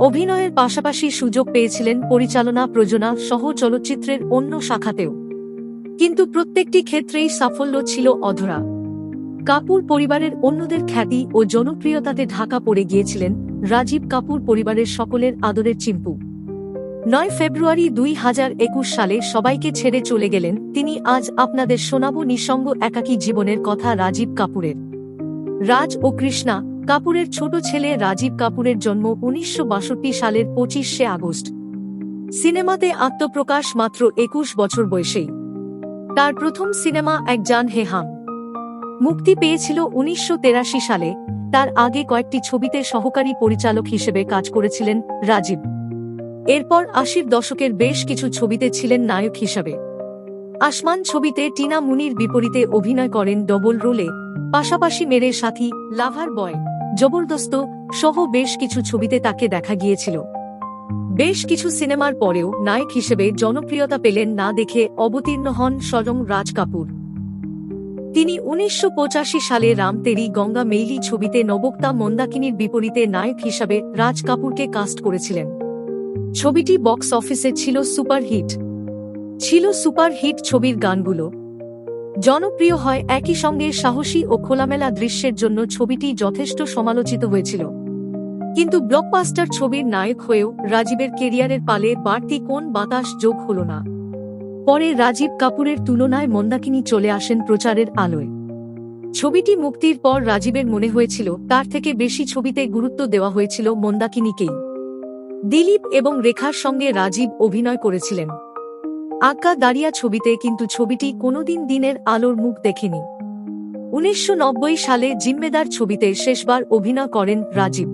অভিনয়ের পাশাপাশি সুযোগ পেয়েছিলেন পরিচালনা, প্রযোজনা সহ চলচ্চিত্রের অন্য শাখাতেও। কিন্তু প্রত্যেকটি ক্ষেত্রেই সাফল্য ছিল অধরা। কাপুর পরিবারের অন্যদের খ্যাতি ও জনপ্রিয়তাতে ঢাকা পড়ে গিয়েছিলেন রাজীব কাপুর পরিবারের সকলের আদরের চিম্পু। নয় ফেব্রুয়ারি দুই হাজার একুশ সালে সবাইকে ছেড়ে চলে গেলেন তিনি, আজ আপনাদের শোনাব নিঃসঙ্গ একাকী জীবনের কথা রাজীব কাপুরের। রাজ ও কৃষ্ণা কাপুরের ছোট ছেলে রাজীব কাপুরের জন্ম উনিশশো বাষট্টি সালের পঁচিশে আগস্ট। সিনেমাতে আত্মপ্রকাশ মাত্র একুশ বছর বয়সেই। তার প্রথম সিনেমা এক জান হে হাম। মুক্তি পেয়েছিল উনিশশো সালে, তার আগে কয়েকটি ছবিতে সহকারী পরিচালক হিসেবে কাজ করেছিলেন রাজীব। এরপর আশির দশকের বেশ কিছু ছবিতে ছিলেন নায়ক হিসাবে। আসমান ছবিতে টিনা মুনির বিপরীতে অভিনয় করেন ডবল রোলে, পাশাপাশি মেরে সাথী, লাভার বয়। জবরদস্ত সহ বেশ কিছু ছবিতে তাকে দেখা গিয়েছিল। বেশ কিছু সিনেমার পরেও নায়ক হিসেবে জনপ্রিয়তা পেলেন না দেখে অবতীর্ণ হন স্বয়ং রাজ কাপুর। তিনি উনিশশো পঁচাশি সালে রাম তেরি গঙ্গা মেইলি ছবিতে নবক্তা মন্দাকিনীর বিপরীতে নায়ক হিসাবে রাজ কাপুরকে কাস্ট করেছিলেন। ছবিটি বক্স অফিসে ছিল সুপারহিট। ছিল সুপারহিট ছবির গানগুলো। জনপ্রিয় হয় একই সঙ্গে সাহসী ও খোলামেলা দৃশ্যের জন্য ছবিটি যথেষ্ট সমালোচিত হয়েছিল। কিন্তু ব্লকবাস্টার ছবির নায়ক হয়েও রাজীবের কেরিয়ারের পালে বাড়তি কোন বাতাস যোগ হল না। পরে রাজীব কাপুরের তুলনায় মন্দাকিনী চলে আসেন প্রচারের আলোয়। ছবিটি মুক্তির পর রাজীবের মনে হয়েছিল, তার থেকে বেশি ছবিতে গুরুত্ব দেওয়া হয়েছিল মন্দাকিনীকেই। দিলীপ এবং রেখার সঙ্গে রাজীব অভিনয় করেছিলেন। আঁকা দাঁড়িয়া ছবিতে কিন্তু ছবিটি কোনোদিন দিনের আলোর মুখ দেখেনি। উনিশশো নব্বই সালে জিম্মেদার ছবিতে শেষবার অভিনয় করেন রাজীব।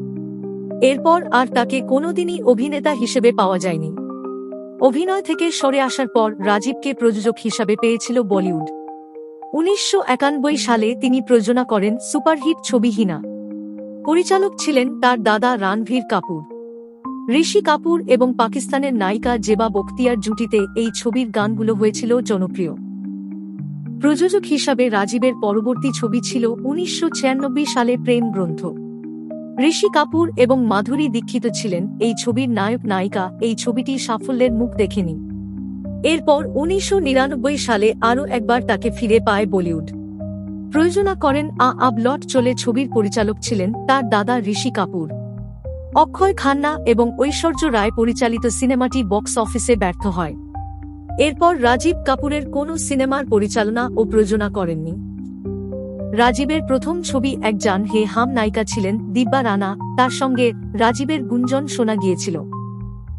এরপর আর তাকে কোনোদিনই অভিনেতা হিসেবে পাওয়া যায়নি। অভিনয় থেকে সরে আসার পর রাজীবকে প্রযোজক হিসাবে পেয়েছিল বলিউড। উনিশশো একানব্বই সালে তিনি প্রযোজনা করেন সুপারহিট ছবি হিনা। পরিচালক ছিলেন তার দাদা রানভীর কাপুর। ঋষি কাপুর এবং পাকিস্তানের নায়িকা জেবা বখতিয়ার জুটিতে এই ছবির গানগুলো হয়েছিল জনপ্রিয়। প্রযোজক হিসাবে রাজীবের পরবর্তী ছবি ছিল উনিশশো ছিয়ানব্বই সালে প্রেম গ্রন্থ। ঋষি কাপুর এবং মাধুরী দীক্ষিত ছিলেন এই ছবির নায়ক নায়িকা, এই ছবিটি সাফল্যের মুখ দেখেনি। এরপর উনিশশো নিরানব্বই সালে আরও একবার তাকে ফিরে পায় বলিউড। প্রয়োজনা করেন আ আবলট চলে ছবির পরিচালক ছিলেন তার দাদা ঋষি কাপুর। অক্ষয় খান্না এবং ঐশ্বর্য রায় পরিচালিত সিনেমাটি বক্স অফিসে ব্যর্থ হয়। এরপর রাজীব কাপুরের কোনো সিনেমার পরিচালনা ও প্রযোজনা করেননি। রাজীবের প্রথম ছবি এক জান হে হাম নায়িকা ছিলেন দিব্যা রানা, তার সঙ্গে রাজীবের গুঞ্জন শোনা গিয়েছিল।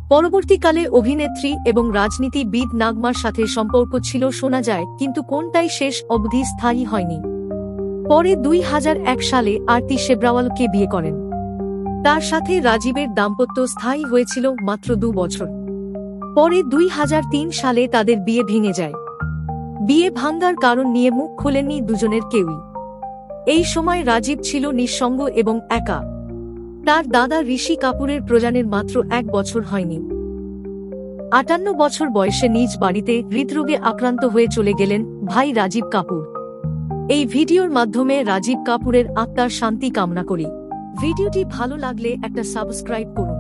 পরবর্তীকালে অভিনেত্রী এবং রাজনীতিবিদ নাগমার সাথে সম্পর্ক ছিল শোনা যায়, কিন্তু কোনটাই শেষ অবধি স্থায়ী হয়নি। পরে দুই হাজার এক সালে আরতি সেব্রাওয়ালকে বিয়ে করেন। তার সাথে রাজীবের দাম্পত্য স্থায়ী হয়েছিল মাত্র দু বছর। পরে দুই হাজার তিন সালে তাদের বিয়ে ভেঙে যায়। বিয়ে ভাঙ্গার কারণ নিয়ে মুখ খোলেননি দুজনের কেউই। এই সময় রাজীব ছিল নিঃসঙ্গ এবং একা। তার দাদা ঋষি কাপুরের প্রজানের মাত্র এক বছর হয়নি। আটান্ন বছর বয়সে নিজ বাড়িতে হৃদরোগে আক্রান্ত হয়ে চলে গেলেন ভাই রাজীব কাপুর। এই ভিডিওর মাধ্যমে রাজীব কাপুরের আত্মার শান্তি কামনা করি। ভিডিওটি ভালো লাগলে একটা সাবস্ক্রাইব করুন।